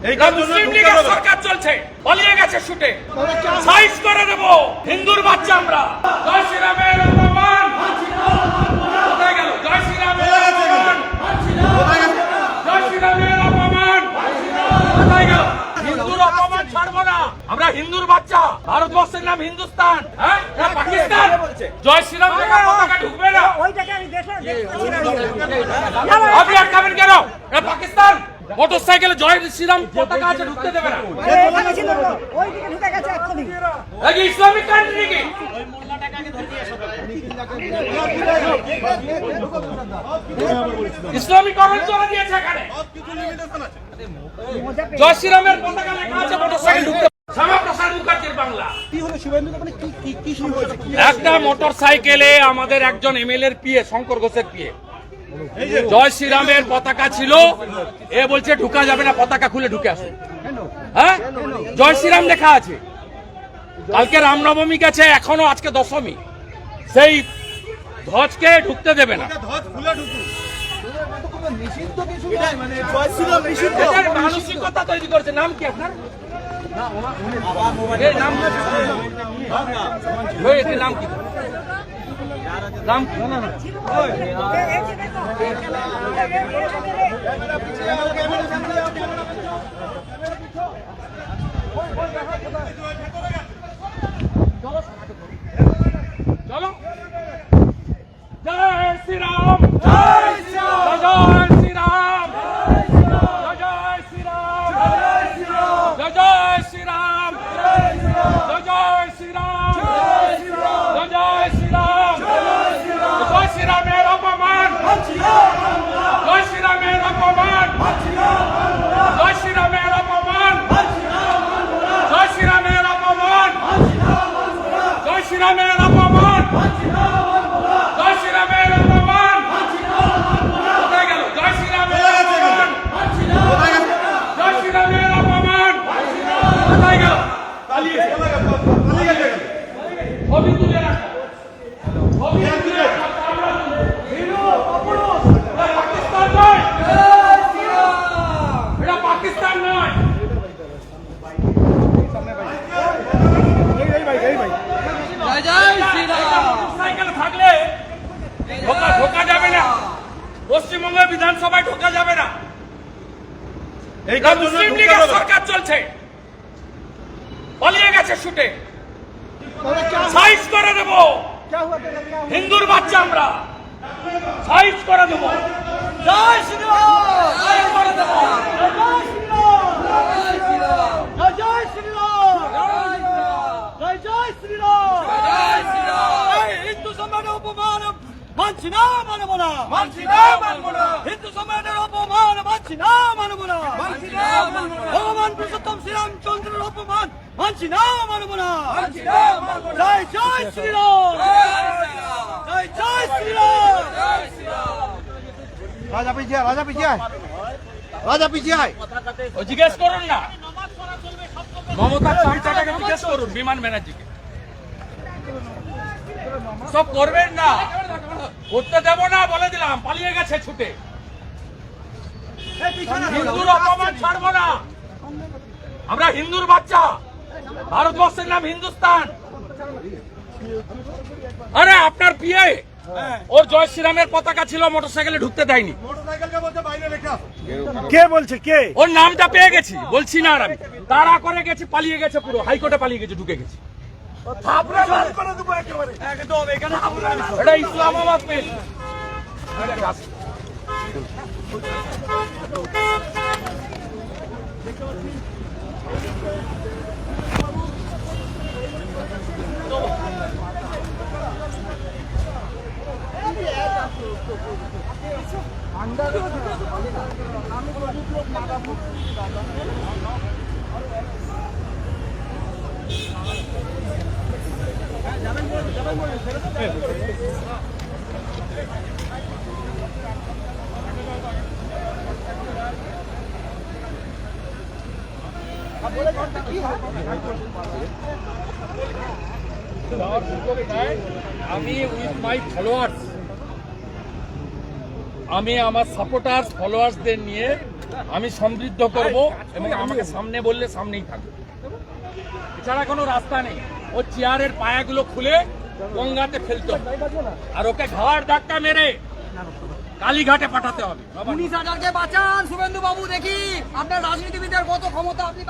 মুসলিম লীগের সরকার চলছে। পালিয়ে গেছে শুটে। সাইজ করে দেব। হিন্দুর বাচ্চা আমরা। জয় শ্রীরামের অপমান কোথায় গেল? জয় শ্রীরামের অপমান জয় শ্রীরামের অপমান। কোথায় গেল? হিন্দুর অপমান ছাড়বো না। আমরা হিন্দুর বাচ্চা। ভারতবর্ষের নাম হিন্দুস্তান। হ্যাঁ? এটা পাকিস্তান। জয় শ্রীরাম ঢুকবে না। আপনি আটকাবেন কেন? পাকিস্তান। মোটর সাইকেলে জয় শ্রীরাম পতাকা আছে ঢুকতে দেবে না। ওইদিকে ঢুকে গেছে এক্ষুনি। এই ইসলামিক কান্ট্রি কি ইসলামিক গভর্নমেন্ট চলে দিয়েছে এখানে। জয় শ্রীরামের পতাকা লেখা আছে মোটর সাইকেল ঢুকতে একটা মোটর সাইকেলে আমাদের একজন এমএলএ এর পিএ শঙ্কর ঘোষের পিএ। জয় শ্রীরামের পতাকা ছিল। এ বলছে ঢুকা যাবে না, পতাকা খুলে ঢুকে আসুন হ্যাঁ? জয় শ্রীরাম লেখা আছে। কালকে রামনবমী গেছে, এখনও আজকে দশমী। সেই ধ্বজকে ঢুকতে দেবে না। তৈরি নাম কি আপনার? নাম কি? काम ना ছবি তুলে রাখো ছবি পাকিস্তান নয় থাকলে ঢোকা যাবে না পশ্চিমবঙ্গের বিধানসভায় ঢোকা যাবে না মুসলিম লীগের সরকার চলছে। পালিয়ে গেছে শুটে সাইজ করে দেব। হিন্দুর বাচ্চা আমরা। সাইজ করে দেব। জয় শ্রীরাম। সাইজ করে দেব। হিন্দু সমাজের অপমান মানছি না মানব না। মানছি না, মানব না। হিন্দু সমাজের অপমান মানছি না মানব না। মানছি না, মানব না। ভগবান পুরুষোত্তম শ্রীরামচন্দ্রের অপমান মানছি না মানব না। জয় জয় শ্রীরাম। জয় জয় শ্রীরাম। রাজা পিছিয়ে আয়, রাজা পিছিয়ে। রাজা পিছিয়ে। ও জিজ্ঞেস করুন না। মমতা চামচাটাকে জিজ্ঞেস করুন বিমান ব্যানার্জিকে সব করবেন না। করতে দেব না বলে দিলাম। পালিয়ে গেছে ছুটে। হিন্দুর অপমান ছাড়বো না। আমরা হিন্দুর বাচ্চা। ভারতবর্ষের নাম হিন্দুস্তান। আরে আপনার পিয়ে ওর জয় শ্রীরামের পতাকা ছিল মোটরসাইকেলে ঢুকতে দেয়নি। কে বলছে? কে? ওর নামটা পেয়ে গেছি বলছি না আর আমি। তাড়া করে গেছি পালিয়ে গেছে পুরো হাইকোর্টে পালিয়ে গেছে ঢুকে গেছি। একদম এখানে এটা ইসলামাবাদ আমি উইথ মাই ফলোয়ার্স আমি আমার সাপোর্টার্স ফলোয়ার্সদের নিয়ে আমি সমৃদ্ধ করব এবং আমাকে সামনে বললে সামনেই থাকবে। এছাড়া কোনো রাস্তা নেই। ও চেয়ারের পায়াগুলো খুলে গঙ্গাতে ফেলতে হবে। আর ওকে ঘাড় ধাক্কা মেরে কালীঘাটে পাঠাতে হবে। উনিশ হাজারকে বাঁচান শুভেন্দু বাবু দেখি। আপনার রাজনীতিবিদের কত ক্ষমতা আপনি